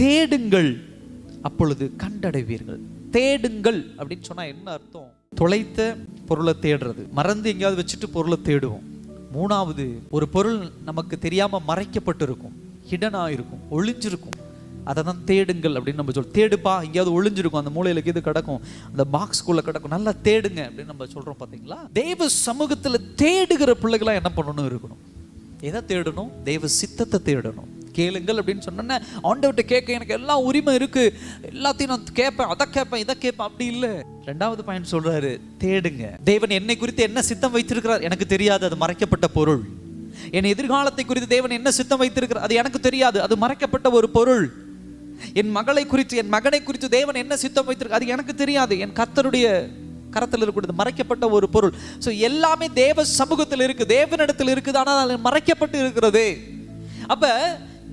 தேடுங்கள் அப்பொழுது கண்டடைவீர்கள். தேடுங்கள் அப்படின்னு சொன்னால் என்ன அர்த்தம்? தொலைத்த பொருளை தேடுறது. மறந்து எங்கேயாவது வச்சுட்டு பொருளை தேடுவோம். மூணாவது ஒரு பொருள் நமக்கு தெரியாமல் மறைக்கப்பட்டு இருக்கும் ஹிடனாக இருக்கும். ஒளிஞ்சிருக்கும். அதை தான் தேடுங்கள் அப்படின்னு நம்ம சொல்றோம் தேடுப்பா எங்கேயாவது ஒளிஞ்சிருக்கும். அந்த மூலையில இது கிடக்கும். அந்த பாக்ஸ்குள்ள கிடக்கும். நல்லா தேடுங்க அப்படின்னு நம்ம சொல்றோம் பார்த்தீங்களா தெய்வ சமூகத்தில் தேடுகிற பிள்ளைகளாக என்ன பண்ணணும் இருக்கணும்? எதை தேடணும்? தெய்வ சித்தத்தை தேடணும். கேளுங்கள் அப்படின்னு சொன்னோன்னே ஆண்டவர்கிட்ட கேட்க எனக்கு எல்லாம் உரிமை இருக்கு. எல்லாத்தையும் நான் கேட்பேன் அதை கேட்பேன் இதை கேட்பேன். அப்படி இல்லை. ரெண்டாவது பாயிண்ட் சொல்றாரு தேடுங்க. தேவன் என்னை குறித்து என்ன சித்தம் வைத்திருக்கிறார்? எனக்கு தெரியாது அது மறைக்கப்பட்ட பொருள். என் எதிர்காலத்தை குறித்து தேவன் என்ன சித்தம் வைத்திருக்கிறார்? அது எனக்கு தெரியாது அது மறைக்கப்பட்ட ஒரு பொருள். என் மகளை குறித்து என் மகனை குறித்து தேவன் என்ன சித்தம் வைத்திருக்கிறார்? அது எனக்கு தெரியாது. என் கர்த்தருடைய கரத்தில் இருக்கக்கூடியது மறைக்கப்பட்ட ஒரு பொருள். ஸோ எல்லாமே தேவ சமூகத்தில் இருக்கு தேவனிடத்தில் இருக்குது ஆனால் அது மறைக்கப்பட்டு இருக்கிறது. அப்போ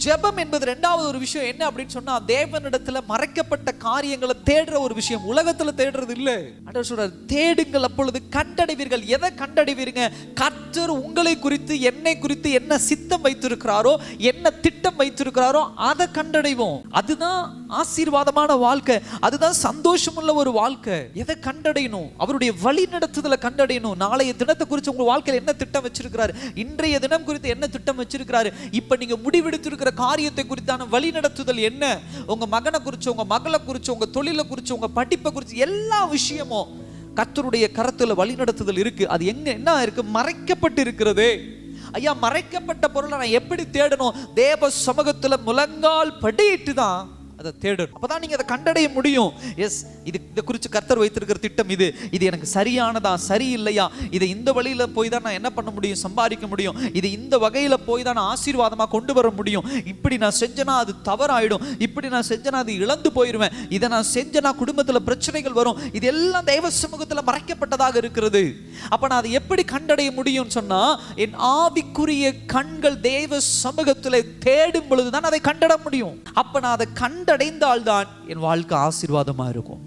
ஜெபம் என்பது ரெண்டாவது ஒரு விஷயம் என்ன அப்படின்னு சொன்னா தேவனிடத்துல மறைக்கப்பட்ட காரியங்களை தேடுற ஒரு விஷயம். உலகத்துல தேடுறது இல்ல. ஆண்டவர் சொல்றாரு தேடுங்கள் அப்பொழுது கண்டடைவீர்கள். எதை கண்டடைவீருங்க? கர்த்தர் உங்களை குறித்து என்னை குறித்து என்ன சித்தம் வைத்திருக்கிறாரோ என்ன திட்டம் வைத்திருக்கிறாரோ அதை கண்டடைவோம். அதுதான் ஆசீர்வாதமான வாழ்க்கை. அதுதான் சந்தோஷமுள்ள ஒரு வாழ்க்கை. எதை கண்டடையணும்? அவருடைய வழி நடத்துதலை கண்டடையணும். நாளைய தினத்தை குறித்து உங்க வாழ்க்கையில் என்ன திட்டம் வச்சிருக்கிறாரு? இன்றைய தினம் குறித்து என்ன திட்டம் வச்சிருக்கிறாரு? இப்ப நீங்க முடிவெடுத்திருக்கிற காரியத்தை குறித்தான வழி நடத்துதல் என்ன? உங்க மகனை குறிச்சு உங்க மகளை குறிச்சு உங்க தொழிலை குறிச்சு உங்க படிப்பை குறிச்சு எல்லா விஷயமும் கத்தருடைய கரத்துல வழிநடத்துதல் இருக்கு. அது எங்க என்ன இருக்கு? மறைக்கப்பட்டு இருக்கிறது ஐயா மறைக்கப்பட்ட பொருளை நான் எப்படி தேடணும்? தேவ சமூகத்துல முழங்கால் படிட்டு தான் அதை தேடணும் அப்பதான் நீங்க அதை கண்டடைய முடியும். எஸ் இது இதை குறித்து கர்த்தர் வைத்திருக்கிற திட்டம் இது. இது எனக்கு சரியானதா சரியில்லையா? இதை இந்த வழியில போய் தான் நான் என்ன பண்ண முடியும்? சம்பாதிக்க முடியும்? இது இந்த வகையில போய் தான் நான் ஆசீர்வாதமா கொண்டு வர முடியும்? இப்படி நான் செஞ்சனா அது தவறாயிடும். இப்படி நான் செஞ்சனா அது இழந்து போயிடுவேன் இதை நான் செஞ்சனா குடும்பத்துல பிரச்சனைகள் வரும். இது எல்லாம் தெய்வ சமூகத்துல மறைக்கப்பட்டதாக இருக்கிறது. அப்ப நான் அதை எப்படி கண்டடைய முடியும்னு சொன்னா என் ஆவிக்குரிய கண்கள் தெய்வ சமூகத்துல தேடும் பொழுதுதான் அதை கண்டட முடியும். அப்ப நான் அதை கண்ட கண்டடைந்தால்தான் என் வாழ்க்கை ஆசீர்வாதமாக இருக்கும்.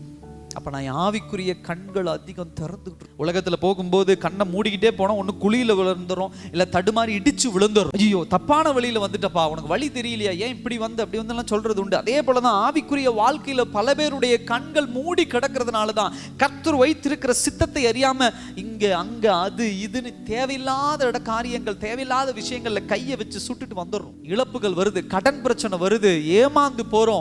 அப்போ நான் ஆவிக்குரிய கண்கள் அதிகம் திறந்துக்கிட்டு உலகத்தில் போகும்போது கண்ணை மூடிக்கிட்டே போனால் ஒன்று குழியில விழுந்துடும் இல்லை தடுமாறி இடிச்சு விழுந்துரும். ஐயோ தப்பான வழியில வந்துட்டப்பா உனக்கு வழி தெரியலையா? ஏன் இப்படி வந்து? அப்படி வந்தெல்லாம் சொல்றது உண்டு. அதே போலதான் ஆவிக்குரிய வாழ்க்கையில பல பேருடைய கண்கள் மூடி கிடக்கிறதுனால தான் கர்த்தர் வைத்திருக்கிற சித்தத்தை அறியாம இங்க அங்க அது இதுன்னு தேவையில்லாத இட காரியங்கள் தேவையில்லாத விஷயங்கள்ல கையை வச்சு சுட்டுட்டு வந்துடுறோம். இழப்புகள் வருது கடன் பிரச்சனை வருது ஏமாந்து போறோம்.